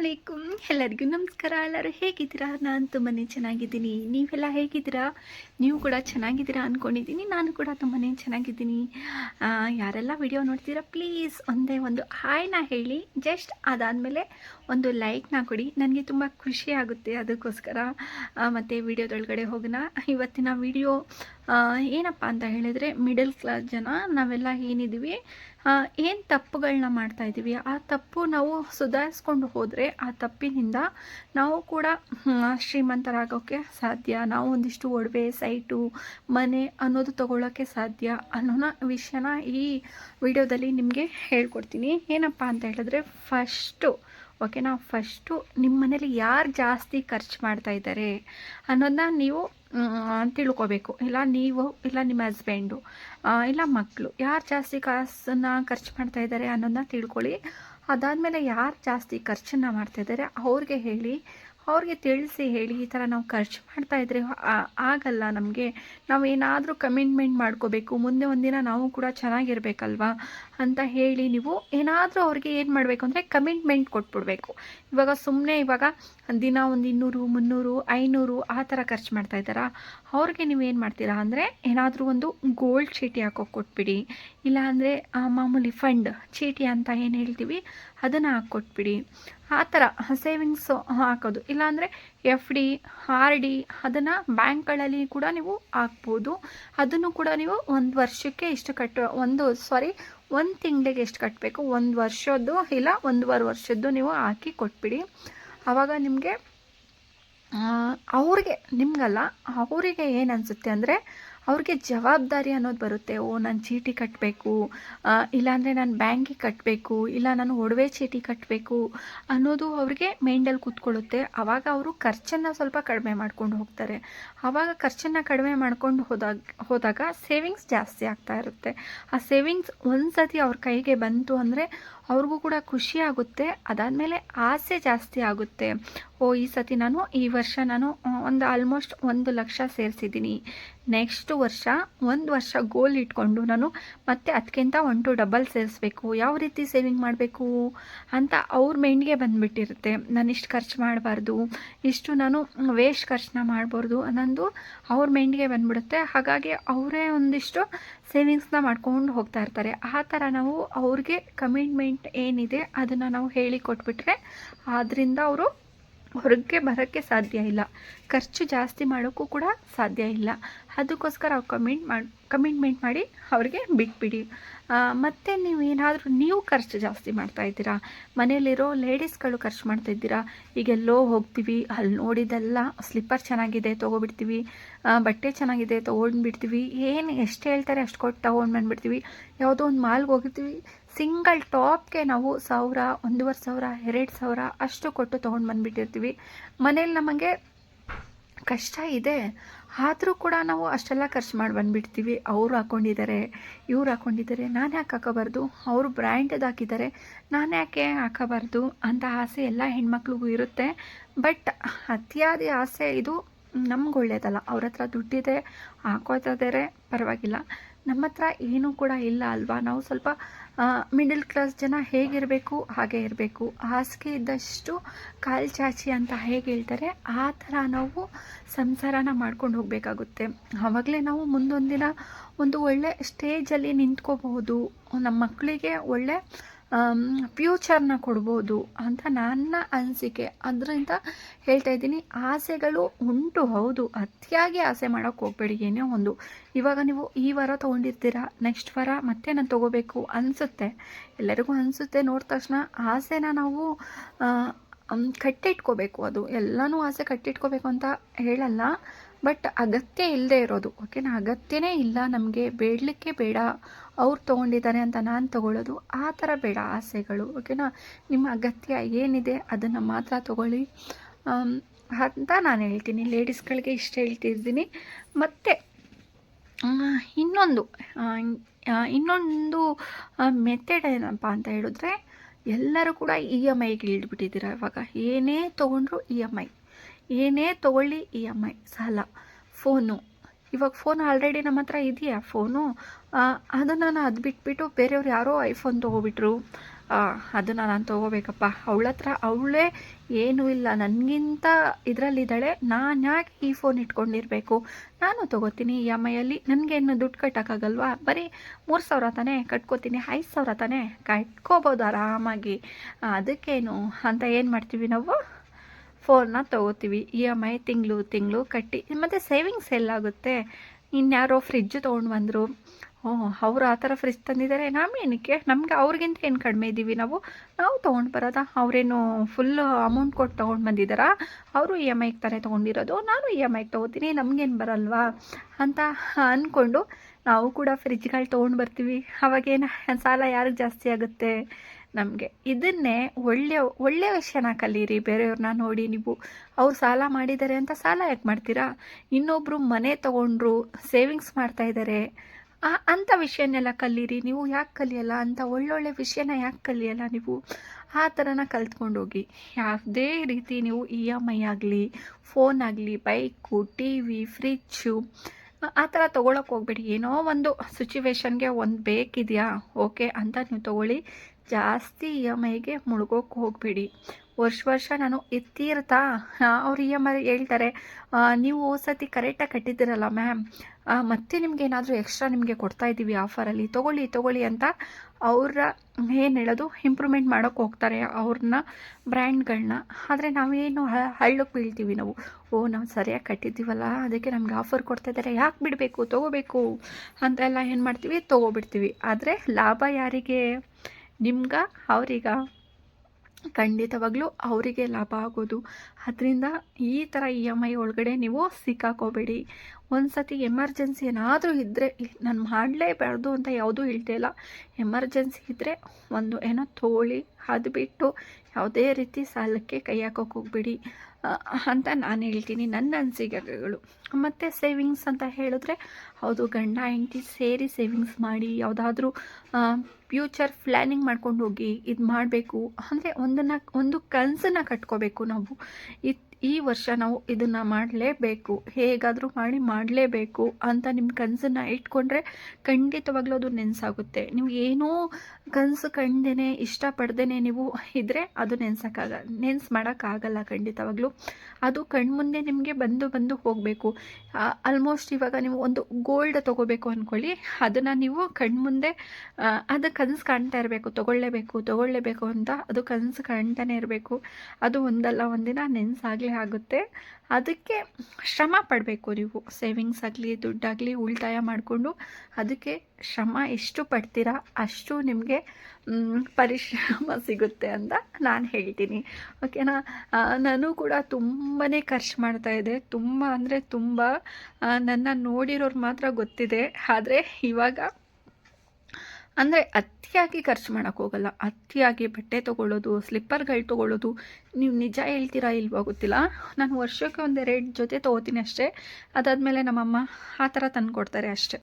ಅಲೈಕುಮ್ ಎಲ್ಲರಿಗೂ ನಮಸ್ಕಾರ, ಎಲ್ಲರೂ ಹೇಗಿದ್ದೀರಾ? ನಾನು ತುಂಬಾ ಚೆನ್ನಾಗಿದ್ದೀನಿ. ನೀವೆಲ್ಲ ಹೇಗಿದ್ದೀರಾ? ನೀವು ಕೂಡ ಚೆನ್ನಾಗಿದ್ದೀರಾ ಅಂದ್ಕೊಂಡಿದ್ದೀನಿ ನಾನು ಕೂಡ ತುಂಬಾ ಚೆನ್ನಾಗಿದ್ದೀನಿ. ಯಾರೆಲ್ಲ ವಿಡಿಯೋ ನೋಡ್ತೀರಾ, ಪ್ಲೀಸ್ ಒಂದೇ ಒಂದು ಹಾಯ್ನ ಹೇಳಿ. ಜಸ್ಟ್ ಅದಾದಮೇಲೆ ಒಂದು ಲೈಕ್ನ ಕೊಡಿ. ನನಗೆ ತುಂಬ ಖುಷಿ ಆಗುತ್ತೆ ಅದಕ್ಕೋಸ್ಕರ. ಮತ್ತು ವಿಡಿಯೋದೊಳಗಡೆ ಹೋಗೋಣ. ಇವತ್ತಿನ ವಿಡಿಯೋ ಏನಪ್ಪ ಅಂತ ಹೇಳಿದರೆ ಮಿಡಲ್ ಕ್ಲಾಸ್ ಜನ, ನಾವೆಲ್ಲ ಏನಿದ್ದೀವಿ ಏನು ತಪ್ಪುಗಳನ್ನ ಮಾಡ್ತಾ ಇದ್ದೀವಿ ಆ ತಪ್ಪು ನಾವು ಸುಧಾರಿಸ್ಕೊಂಡು ಹೋದರೆ ಆ ತಪ್ಪಿನಿಂದ ನಾವು ಕೂಡ ಶ್ರೀಮಂತರಾಗೋಕ್ಕೆ ಸಾಧ್ಯ, ನಾವು ಒಂದಿಷ್ಟು ಒಡವೆ, ಸೈಟು, ಮನೆ ಅನ್ನೋದು ತಗೊಳ್ಳೋಕ್ಕೆ ಸಾಧ್ಯ ಅನ್ನೋ ವಿಷಯನ ಈ ವಿಡಿಯೋದಲ್ಲಿ ನಿಮಗೆ ಹೇಳ್ಕೊಡ್ತೀನಿ. ಏನಪ್ಪ ಅಂತ ಹೇಳಿದ್ರೆ ಫಸ್ಟು ಓಕೆನಾ ಫಸ್ಟು ನಿಮ್ಮ ಮನೇಲಿ ಯಾರು ಜಾಸ್ತಿ ಖರ್ಚು ಮಾಡ್ತಾ ಇದ್ದಾರೆ ಅನ್ನೋದನ್ನ ನೀವು ತಿಳ್ಕೊಬೇಕು. ಇಲ್ಲ ನೀವು ಇಲ್ಲ ನಿಮ್ಮ ಹಸ್ಬೆಂಡು ಇಲ್ಲ ಮಕ್ಕಳು ಯಾರು ಜಾಸ್ತಿ ಕಾಸನ್ನು ಖರ್ಚು ಮಾಡ್ತಾ ಇದ್ದಾರೆ ಅನ್ನೋದನ್ನ ತಿಳ್ಕೊಳ್ಳಿ. ಅದಾದಮೇಲೆ ಯಾರು ಜಾಸ್ತಿ ಖರ್ಚನ್ನು ಮಾಡ್ತಾ ಇದ್ದಾರೆ ಅವ್ರಿಗೆ ಹೇಳಿ. ಅವ್ರಿಗೆ ತಿಳಿಸಿ ಹೇಳಿ ಈ ಥರ ನಾವು ಖರ್ಚು ಮಾಡ್ತಾ ಇದ್ರೆ ಆಗಲ್ಲ ನಮಗೆ. ನಾವು ಏನಾದರೂ ಕಮಿಟ್ಮೆಂಟ್ ಮಾಡ್ಕೋಬೇಕು, ಮುಂದೆ ಒಂದಿನ ನಾವು ಕೂಡ ಚೆನ್ನಾಗಿರ್ಬೇಕಲ್ವಾ ಅಂತ ಹೇಳಿ ನೀವು ಏನಾದರೂ ಅವ್ರಿಗೆ ಏನು ಮಾಡಬೇಕು ಅಂದರೆ ಕಮಿಟ್ಮೆಂಟ್ ಕೊಟ್ಬಿಡ್ಬೇಕು. ಇವಾಗ ಸುಮ್ಮನೆ ಇವಾಗ ದಿನ ಒಂದು ಇನ್ನೂರು, ಮುನ್ನೂರು, ಐನೂರು ಆ ಥರ ಖರ್ಚು ಮಾಡ್ತಾ ಇದ್ದಾರಾ? ಅವ್ರಿಗೆ ಏನು ಮಾಡ್ತೀರಾ ಅಂದರೆ ಏನಾದರೂ ಒಂದು ಗೋಲ್ಡ್ ಚೀಟಿ ಹಾಕೋ ಕೊಟ್ಬಿಡಿ. ಇಲ್ಲಾಂದರೆ ಮಾಮೂಲಿ ಫಂಡ್ ಚೀಟಿ ಅಂತ ಏನು ಹೇಳ್ತೀವಿ? ಅದನ್ನು ಹಾಕ್ಕೊಟ್ಬಿಡಿ ಆ ಥರ ಸೇವಿಂಗ್ಸು ಹಾಕೋದು. ಇಲ್ಲಾಂದರೆ ಎಫ್ ಡಿ ಆರ್ ಡಿ ಅದನ್ನು ಬ್ಯಾಂಕ್ಗಳಲ್ಲಿ ಕೂಡ ನೀವು ಹಾಕ್ಬೋದು. ಅದನ್ನು ಕೂಡ ನೀವು ಒಂದು ವರ್ಷಕ್ಕೆ ಇಷ್ಟು ಕಟ್ಟು, ಒಂದು ಸಾರಿ ಒಂದು ತಿಂಗಳಿಗೆ ಎಷ್ಟು ಕಟ್ಟಬೇಕು ಒಂದು ವರ್ಷದ್ದು ಇಲ್ಲ, ಒಂದೂವರೆ ವರ್ಷದ್ದು ನೀವು ಹಾಕಿ ಕೊಟ್ಬಿಡಿ. ಆವಾಗ ನಿಮಗೆ ಅವ್ರಿಗೆ, ನಿಮಗಲ್ಲ, ಅವರಿಗೆ ಏನು ಅನಿಸುತ್ತೆ ಅಂದರೆ ಅವ್ರಿಗೆ ಜವಾಬ್ದಾರಿ ಅನ್ನೋದು ಬರುತ್ತೆ. ಓ, ನಾನು ಚೀಟಿ ಕಟ್ಟಬೇಕು ಇಲ್ಲಾಂದರೆ ನಾನು ಬ್ಯಾಂಕಿಗೆ ಕಟ್ಟಬೇಕು ಇಲ್ಲ, ನಾನು ಒಡವೆ ಚೀಟಿ ಕಟ್ಟಬೇಕು ಅನ್ನೋದು ಅವ್ರಿಗೆ ಮೈಂಡಲ್ಲಿ ಕೂತ್ಕೊಳ್ಳುತ್ತೆ. ಆವಾಗ ಅವರು ಖರ್ಚನ್ನು ಸ್ವಲ್ಪ ಕಡಿಮೆ ಮಾಡ್ಕೊಂಡು ಹೋಗ್ತಾರೆ. ಆವಾಗ ಖರ್ಚನ್ನು ಕಡಿಮೆ ಮಾಡ್ಕೊಂಡು ಹೋದಾಗ ಹೋದಾಗ ಸೇವಿಂಗ್ಸ್ ಜಾಸ್ತಿ ಆಗ್ತಾ ಇರುತ್ತೆ. ಆ ಸೇವಿಂಗ್ಸ್ ಒಂದು ಸತಿ ಅವ್ರ ಕೈಗೆ ಬಂತು ಅಂದರೆ ಅವ್ರಿಗೂ ಕೂಡ ಖುಷಿ ಆಗುತ್ತೆ. ಅದಾದಮೇಲೆ ಆಸೆ ಜಾಸ್ತಿ ಆಗುತ್ತೆ. ಓ, ಈ ಸತಿ ನಾನು, ಈ ವರ್ಷ ನಾನು ಒಂದು ಆಲ್ಮೋಸ್ಟ್ ಒಂದು ಲಕ್ಷ ಸೇರಿಸಿದ್ದೀನಿ. ನೆಕ್ಸ್ಟ್ ವರ್ಷ, ಒಂದು ವರ್ಷ ಗೋಲ್ ಇಟ್ಕೊಂಡು ನಾನು ಮತ್ತೆ ಅದಕ್ಕಿಂತ ಒನ್ ಟು ಡಬಲ್ ಸೇರಿಸ್ಬೇಕು. ಯಾವ ರೀತಿ ಸೇವಿಂಗ್ ಮಾಡಬೇಕು ಅಂತ ಅವ್ರ ಮೈಂಡ್ಗೆ ಬಂದುಬಿಟ್ಟಿರುತ್ತೆ. ನಾನು ಇಷ್ಟು ಖರ್ಚು ಮಾಡಬಾರ್ದು, ಇಷ್ಟು ನಾನು ವೇಸ್ಟ್ ಖರ್ಚನ್ನ ಮಾಡಬಾರ್ದು ಅನ್ನೋದು ಅವ್ರ ಮೈಂಡ್ಗೆ ಬಂದ್ಬಿಡುತ್ತೆ. ಹಾಗಾಗಿ ಅವರೇ ಒಂದಿಷ್ಟು ಸೇವಿಂಗ್ಸ್ನ ಮಾಡ್ಕೊಂಡು ಹೋಗ್ತಾ ಇರ್ತಾರೆ. ಆ ಥರ ನಾವು ಅವ್ರಿಗೆ ಕಮಿಟ್ಮೆಂಟ್ ಏನಿದೆ ಅದನ್ನು ನಾವು ಹೇಳಿ ಕೊಟ್ಬಿಟ್ರೆ ಅದರಿಂದ ಅವರು ಹೊರಗೆ ಬರೋಕ್ಕೆ ಸಾಧ್ಯ ಇಲ್ಲ. ಖರ್ಚು ಜಾಸ್ತಿ ಮಾಡೋಕ್ಕೂ ಕೂಡ ಸಾಧ್ಯ ಇಲ್ಲ. ಅದಕ್ಕೋಸ್ಕರ ಅವ್ರು ಕಮಿಟ್ ಮಾಡಿ ಕಮಿಟ್ಮೆಂಟ್ ಮಾಡಿ ಅವ್ರಿಗೆ ಬಿಟ್ಬಿಡಿ. ಮತ್ತು ನೀವು ಏನಾದರೂ ನೀವು ಖರ್ಚು ಜಾಸ್ತಿ ಮಾಡ್ತಾ ಇದ್ದೀರಾ? ಮನೆಯಲ್ಲಿರೋ ಲೇಡೀಸ್ಗಳು ಖರ್ಚು ಮಾಡ್ತಾ ಇದ್ದೀರಾ? ಈಗೆಲ್ಲೋ ಹೋಗ್ತೀವಿ ಅಲ್ಲಿ ನೋಡಿದೆಲ್ಲ ಸ್ಲಿಪ್ಪರ್ ಚೆನ್ನಾಗಿದೆ, ತೊಗೊಬಿಡ್ತೀವಿ. ಬಟ್ಟೆ ಚೆನ್ನಾಗಿದೆ, ತೊಗೊಂಡ್ಬಿಡ್ತೀವಿ. ಏನು ಎಷ್ಟು ಹೇಳ್ತಾರೆ ಅಷ್ಟು ಕೊಟ್ಟು ತೊಗೊಂಡು ಬಂದುಬಿಡ್ತೀವಿ. ಯಾವುದೋ ಒಂದು ಮಾಲ್ಗೆ ಹೋಗಿರ್ತೀವಿ. ಸಿಂಗಲ್ ಟಾಪ್ಗೆ ನಾವು ಸಾವಿರ, ಒಂದೂವರೆ ಸಾವಿರ, ಎರಡು ಸಾವಿರ ಅಷ್ಟು ಕೊಟ್ಟು ತೊಗೊಂಡು ಬಂದುಬಿಟ್ಟಿರ್ತೀವಿ. ಮನೇಲಿ ನಮಗೆ ಕಷ್ಟ ಇದೆ. ಆದರೂ ಕೂಡ ನಾವು ಅಷ್ಟೆಲ್ಲ ಖರ್ಚು ಮಾಡಿ ಬಂದುಬಿಡ್ತೀವಿ. ಅವರು ಹಾಕ್ಕೊಂಡಿದ್ದಾರೆ ಇವ್ರು ಹಾಕ್ಕೊಂಡಿದ್ದಾರೆ ನಾನು ಯಾಕೆ ಹಾಕೋಬಾರ್ದು? ಅವರು ಬ್ರ್ಯಾಂಡದ್ದು ಹಾಕಿದ್ದಾರೆ, ನಾನು ಯಾಕೆ ಹಾಕೋಬಾರ್ದು ಅಂತ ಆಸೆ ಎಲ್ಲ ಹೆಣ್ಮಕ್ಳಿಗೂ ಇರುತ್ತೆ. ಬಟ್ ಅತಿಯಾದ ಆಸೆ ಇದು ನಮ್ಗೆ ಒಳ್ಳೇದಲ್ಲ. ಅವ್ರ ಹತ್ರ ದುಡ್ಡಿದೆ ಹಾಕೋತಾದರೆ ಪರವಾಗಿಲ್ಲ. ನಮ್ಮ ಹತ್ರ ಏನೂ ಕೂಡ ಇಲ್ಲ ಅಲ್ವಾ? ನಾವು ಸ್ವಲ್ಪ ಮಿಡಲ್ ಕ್ಲಾಸ್ ಜನ ಹೇಗಿರಬೇಕು, ಹಾಗೆ ಇರಬೇಕು. ಹಾಸಿಗೆ ಇದ್ದಷ್ಟು ಕಾಲು ಚಾಚಿ ಅಂತ ಹೇಗೆ ಹೇಳ್ತಾರೆ, ಆ ಥರ ನಾವು ಸಂಸಾರನ ಮಾಡ್ಕೊಂಡು ಹೋಗಬೇಕಾಗುತ್ತೆ. ಆವಾಗಲೇ ನಾವು ಮುಂದೊಂದಿನ ಒಂದು ಒಳ್ಳೆ ಸ್ಟೇಜಲ್ಲಿ ನಿಂತ್ಕೋಬಹುದು. ನಮ್ಮ ಮಕ್ಕಳಿಗೆ ಒಳ್ಳೆ ಫ್ಯೂಚರ್ನ ಕೊಡ್ಬೋದು ಅಂತ ನನ್ನ ಅನಿಸಿಕೆ. ಅದರಿಂದ ಹೇಳ್ತಾ ಇದ್ದೀನಿ, ಆಸೆಗಳು ಉಂಟು ಹೌದು. ಅತಿಯಾಗಿ ಆಸೆ ಮಾಡೋಕ್ಕೆ ಹೋಗ್ಬೇಡಿ ಏನೇ ಒಂದು. ಇವಾಗ ನೀವು ಈ ವಾರ ತೊಗೊಂಡಿರ್ತೀರಾ, ನೆಕ್ಸ್ಟ್ ವಾರ ಮತ್ತೆ ನಾನು ತೊಗೋಬೇಕು ಅನಿಸುತ್ತೆ. ಎಲ್ಲರಿಗೂ ಅನಿಸುತ್ತೆ ನೋಡಿದ ತಕ್ಷಣ ಆಸೆನ ನಾವು ಕಟ್ಟಿಟ್ಕೋಬೇಕು ಅದು. ಎಲ್ಲನೂ ಆಸೆ ಕಟ್ಟಿಟ್ಕೋಬೇಕು ಅಂತ ಹೇಳಲ್ಲ. ಬಟ್ ಅಗತ್ಯ ಇಲ್ಲದೆ ಇರೋದು ಓಕೆನಾ ಅಗತ್ಯನೇ ಇಲ್ಲ, ನಮಗೆ ಬೇಡಲಿಕ್ಕೆ ಬೇಡ, ಅವ್ರು ತೊಗೊಂಡಿದ್ದಾರೆ ಅಂತ ನಾನು ತೊಗೊಳ್ಳೋದು ಆ ಥರ ಬೇಡ ಆಸೆಗಳು ಓಕೆನಾ ನಿಮ್ಮ ಅಗತ್ಯ ಏನಿದೆ ಅದನ್ನು ಮಾತ್ರ ತೊಗೊಳ್ಳಿ. ಅಂತ ನಾನು ಹೇಳ್ತೀನಿ. ಲೇಡೀಸ್ಗಳಿಗೆ ಇಷ್ಟ ಹೇಳ್ತಿದ್ದೀನಿ ಮತ್ತು ಇನ್ನೊಂದು ಇನ್ನೊಂದು ಮೆಥಡ್ ಏನಪ್ಪ ಅಂತ ಹೇಳಿದ್ರೆ ಎಲ್ಲರೂ ಕೂಡ ಇ ಎಂ ಐಗೆ ಇಳಿದ್ಬಿಟ್ಟಿದ್ದೀರ ಇವಾಗ. ಏನೇ ತೊಗೊಂಡ್ರು ಇ ಎಂ ಐ ಏನೇ ತೊಗೊಳ್ಳಿ ಇ ಎಂ ಐ ಸಾಲ ಫೋನು. ಇವಾಗ ಫೋನ್ ಆಲ್ರೆಡಿ ನಮ್ಮ ಹತ್ರ ಇದೆಯಾ ಫೋನು? ಅದನ್ನು ನಾನು ಅದು ಬಿಟ್ಬಿಟ್ಟು ಬೇರೆಯವ್ರು ಯಾರೋ ಐಫೋನ್ ತೊಗೊಬಿಟ್ರು. ಅದನ್ನು ನಾನು ತೊಗೋಬೇಕಪ್ಪ. ಅವಳ ಹತ್ರ ಅವಳೇ ಏನೂ ಇಲ್ಲ. ನನಗಿಂತ ಇದರಲ್ಲಿದ್ದಾಳೆ. ನಾನು ಯಾಕೆ ಈ ಫೋನ್ ಇಟ್ಕೊಂಡಿರಬೇಕು? ನಾನು ತೊಗೋತೀನಿ ಇ ಎಂ ಐಯಲ್ಲಿ ನನಗೇನು ದುಡ್ಡು ಕಟ್ಟೋಕ್ಕಾಗಲ್ವಾ? ಬರೀ ಮೂರು ಸಾವಿರ ತಾನೇ ಕಟ್ಕೋತೀನಿ. ಐದು ಸಾವಿರ ತಾನೇ ಕಟ್ಕೋಬೋದು ಆರಾಮಾಗಿ. ಅದಕ್ಕೇನು? ಅಂತ ಏನು ಮಾಡ್ತೀವಿ ನಾವು? ಫೋನ್ನ ತಗೋತೀವಿ. ಇ ಎಂ ಐ ತಿಂಗಳು ತಿಂಗಳು ಕಟ್ಟಿ. ಮತ್ತು ಸೇವಿಂಗ್ಸ್ ಎಲ್ಲಾಗುತ್ತೆ. ಇನ್ಯಾರೋ ಫ್ರಿಜ್ಜು ತೊಗೊಂಡು ಬಂದರು. ಹ್ಞೂ ಅವ್ರು ಆ ಥರ ಫ್ರಿಜ್ ತಂದಿದ್ದಾರೆ ನಮ್ಗೇನಕ್ಕೆ? ನಮಗೆ ಅವ್ರಿಗಿಂತ ಏನು ಕಡಿಮೆ ಇದ್ದೀವಿ ನಾವು? ನಾವು ತೊಗೊಂಡು ಬರೋದಾ? ಅವರೇನು ಫುಲ್ಲು ಅಮೌಂಟ್ ಕೊಟ್ಟು ತೊಗೊಂಡು ಬಂದಿದ್ದಾರಾ ಅವರು ಇ ಎಂ ಐಗೆ ತಾನೇ ತೊಗೊಂಡಿರೋದು. ನಾನು ಇ ಎಂ ಐಗೆ ತೊಗೋತೀನಿ. ನಮಗೇನು ಬರಲ್ವಾ? ಅಂತ ಅಂದ್ಕೊಂಡು ನಾವು ಕೂಡ ಫ್ರಿಜ್ಗಳು ತೊಗೊಂಡು ಬರ್ತೀವಿ. ಅವಾಗೇನು ಸಾಲ ಯಾರಿಗೆ ಜಾಸ್ತಿ ಆಗುತ್ತೆ? ನಮಗೆ. ಇದನ್ನೇ ಒಳ್ಳೆಯ ಒಳ್ಳೆಯ ವಿಷಯನ ಕಲೀರಿ ಬೇರೆಯವ್ರನ್ನ ನೋಡಿ ನೀವು. ಅವ್ರು ಸಾಲ ಮಾಡಿದ್ದಾರೆ ಅಂತ ಸಾಲ ಯಾಕೆ ಮಾಡ್ತೀರಾ? ಇನ್ನೊಬ್ಬರು ಮನೆ ತಗೊಂಡ್ರು ಸೇವಿಂಗ್ಸ್ ಮಾಡ್ತಾ ಇದ್ದಾರೆ ಆ ಅಂಥ ವಿಷಯನೆಲ್ಲ ಕಲೀರಿ. ನೀವು ಯಾಕೆ ಕಲಿಯಲ್ಲ? ಅಂತ ಒಳ್ಳೊಳ್ಳೆ ವಿಷಯನ ಯಾಕೆ ಕಲಿಯಲ್ಲ ನೀವು? ಆ ಥರನ ಕಲ್ತ್ಕೊಂಡೋಗಿ. ಯಾವುದೇ ರೀತಿ ನೀವು ಇ ಎಂ ಐ ಆಗಲಿ ಫೋನ್ ಆಗಲಿ ಬೈಕು ಟಿ ವಿ ಫ್ರಿಜ್ಜು ಆ ಥರ ತೊಗೊಳಕ್ಕೆ ಹೋಗ್ಬೇಡಿ. ಏನೋ ಒಂದು ಸಿಚುವೇಶನ್ಗೆ ಒಂದು ಬೇಕಿದೆಯಾ? ಓಕೆ ಅಂತ ನೀವು ತೊಗೊಳ್ಳಿ. ಜಾಸ್ತಿ ಇ ಎಂ ಐಗೆ ಮುಳುಗೋಕೆ ಹೋಗಬೇಡಿ. ವರ್ಷ ವರ್ಷ ನಾನು ಎತ್ತಿರ್ತಾ? ಅವ್ರು ಇ ಎಂ ಐ ಹೇಳ್ತಾರೆ ನೀವು ಸತಿ ಕರೆಕ್ಟಾಗಿ ಕಟ್ಟಿದ್ದೀರಲ್ಲ ಮ್ಯಾಮ್. ಮತ್ತೆ ನಿಮ್ಗೆ ಏನಾದರೂ ಎಕ್ಸ್ಟ್ರಾ ನಿಮಗೆ ಕೊಡ್ತಾ ಇದ್ದೀವಿ ಆಫರಲ್ಲಿ. ತೊಗೊಳ್ಳಿ ತೊಗೊಳ್ಳಿ ಅಂತ ಅವರ ಏನು ಹೇಳೋದು, ಇಂಪ್ರೂವ್ಮೆಂಟ್ ಮಾಡೋಕ್ಕೆ ಹೋಗ್ತಾರೆ ಅವ್ರನ್ನ ಬ್ರ್ಯಾಂಡ್ಗಳನ್ನ ಆದರೆ ನಾವೇನು ಹಳ್ಳಕ್ಕೆ ಬೀಳ್ತೀವಿ ನಾವು. ಓ, ನಾವು ಸರಿಯಾಗಿ ಕಟ್ಟಿದ್ದೀವಲ್ಲ, ಅದಕ್ಕೆ ನಮ್ಗೆ ಆಫರ್ ಕೊಡ್ತಾ ಇದ್ದಾರೆ ಯಾಕೆ ಬಿಡಬೇಕು? ತೊಗೋಬೇಕು? ಅಂತೆಲ್ಲ ಏನು ಮಾಡ್ತೀವಿ? ತೊಗೊಬಿಡ್ತೀವಿ. ಆದರೆ ಲಾಭ ಯಾರಿಗೆ? ನಿಮ್ಗ, ಅವರಿಗ. ಖಂಡಿತವಾಗ್ಲೂ ಅವರಿಗೆ ಲಾಭ ಆಗೋದು. ಅದರಿಂದ ಈ ಥರ ಇ ಎಂ ಐ ಒಳಗಡೆ ನೀವು ಸಿಕ್ಕಾಕೋಬೇಡಿ. ಒಂದು ಸತಿ ಎಮರ್ಜೆನ್ಸಿ ಏನಾದರೂ ಇದ್ದರೆ ನಾನು ಮಾಡಲೇಬಾರ್ದು ಅಂತ ಯಾವುದೂ ಹೇಳ್ತಾ ಇಲ್ಲ. ಎಮರ್ಜೆನ್ಸಿ ಇದ್ದರೆ ಒಂದು ಏನೋ ತೋಳಿ ಅದು ಬಿಟ್ಟು ಯಾವುದೇ ರೀತಿ ಸಾಲಕ್ಕೆ ಕೈ ಹಾಕೋಕೆ ಹೋಗ್ಬೇಡಿ. ಅಂತ ನಾನು ಹೇಳ್ತೀನಿ. ನನ್ನ ಅನಿಸಿಕೆಗಳು ಮತ್ತು ಸೇವಿಂಗ್ಸ್ ಅಂತ ಹೇಳಿದ್ರೆ, ಹೌದು, ಗಂಡ, ಹೆಂಡತಿ ಸೇರಿ ಸೇವಿಂಗ್ಸ್ ಮಾಡಿ, ಯಾವುದಾದ್ರೂ ಫ್ಯೂಚರ್ ಪ್ಲ್ಯಾನಿಂಗ್ ಮಾಡ್ಕೊಂಡು ಹೋಗಿ ಇದು ಮಾಡಬೇಕು. ಅಂದರೆ ಒಂದನ್ನು, ಒಂದು ಕನಸನ್ನು ಕಟ್ಕೋಬೇಕು ನಾವು. ಇದು ಈ ವರ್ಷ ನಾವು ಇದನ್ನು ಮಾಡಲೇಬೇಕು. ಹೇಗಾದರೂ ಮಾಡಿ ಮಾಡಲೇಬೇಕು ಅಂತ ನಿಮ್ಮ ಕನಸನ್ನು ಇಟ್ಕೊಂಡ್ರೆ ಖಂಡಿತವಾಗ್ಲೂ ಅದು ನೆನೆಸಾಗುತ್ತೆ. ನೀವು ಏನೋ ಕನಸು ಕಂಡೇನೆ ಇಷ್ಟಪಡ್ದೇ ನೀವು ಇದ್ದರೆ ಅದು ನೆನ್ಸೋಕ್ಕಾಗ, ನೆನ್ಸು ಮಾಡೋಕ್ಕಾಗಲ್ಲ ಖಂಡಿತವಾಗ್ಲೂ. ಅದು ಕಣ್ಮುಂದೆ ನಿಮಗೆ ಬಂದು ಬಂದು ಹೋಗಬೇಕು. ಆಲ್ಮೋಸ್ಟ್ ಇವಾಗ ನೀವು ಒಂದು ಗೋಲ್ಡ್ ತೊಗೋಬೇಕು ಅಂದ್ಕೊಳ್ಳಿ ಅದನ್ನು ನೀವು ಕಣ್ಮುಂದೆ ಅದು ಕನಸು ಕಾಣ್ತಾ ಇರಬೇಕು. ತೊಗೊಳ್ಳೇಬೇಕು ತೊಗೊಳ್ಳೇಬೇಕು ಅಂತ ಅದು ಕನಸು ಕಾಣ್ತಾನೆ ಇರಬೇಕು. ಅದು ಒಂದಲ್ಲ, ಒಂದಿನ ನೆನ್ಸಾಗಲಿ ಆಗುತ್ತೆ. ಅದಕ್ಕೆ ಶ್ರಮ ಪಡಬೇಕು ನೀವು. ಸೇವಿಂಗ್ಸ್ ಆಗಲಿ, ದುಡ್ಡಾಗಲಿ, ಉಳಿತಾಯ ಮಾಡಿಕೊಂಡು ಅದಕ್ಕೆ ಶ್ರಮ ಎಷ್ಟು ಪಡ್ತೀರಾ ಅಷ್ಟು ನಿಮಗೆ ಪರಿಶ್ರಮ ಸಿಗುತ್ತೆ ಅಂತ ನಾನು ಹೇಳ್ತೀನಿ. ಓಕೆನಾ? ನಾನು ಕೂಡ ತುಂಬಾ ಖರ್ಚು ಮಾಡ್ತಾಯಿದ್ದೆ ತುಂಬ ಅಂದರೆ ತುಂಬ ನನ್ನ ನೋಡಿರೋರು ಮಾತ್ರ ಗೊತ್ತಿದೆ. ಆದರೆ ಇವಾಗ ಅಂದರೆ ಅತಿಯಾಗಿ ಖರ್ಚು ಮಾಡೋಕ್ಕೆ ಹೋಗಲ್ಲ. ಅತಿಯಾಗಿ ಬಟ್ಟೆ ತೊಗೊಳ್ಳೋದು, ಸ್ಲಿಪ್ಪರ್ಗಳು ತೊಗೊಳ್ಳೋದು, ನೀವು ನಿಜ ಹೇಳ್ತೀರಾ ಇಲ್ವೋ ಗೊತ್ತಿಲ್ಲ. ನಾನು ವರ್ಷಕ್ಕೆ ಒಂದೆರಡು ಜೊತೆ ತೊಗೋತೀನಿ ಅಷ್ಟೇ. ಅದಾದಮೇಲೆ ನಮ್ಮಮ್ಮ ಆ ಥರ ತಂದು ಕೊಡ್ತಾರೆ ಅಷ್ಟೇ.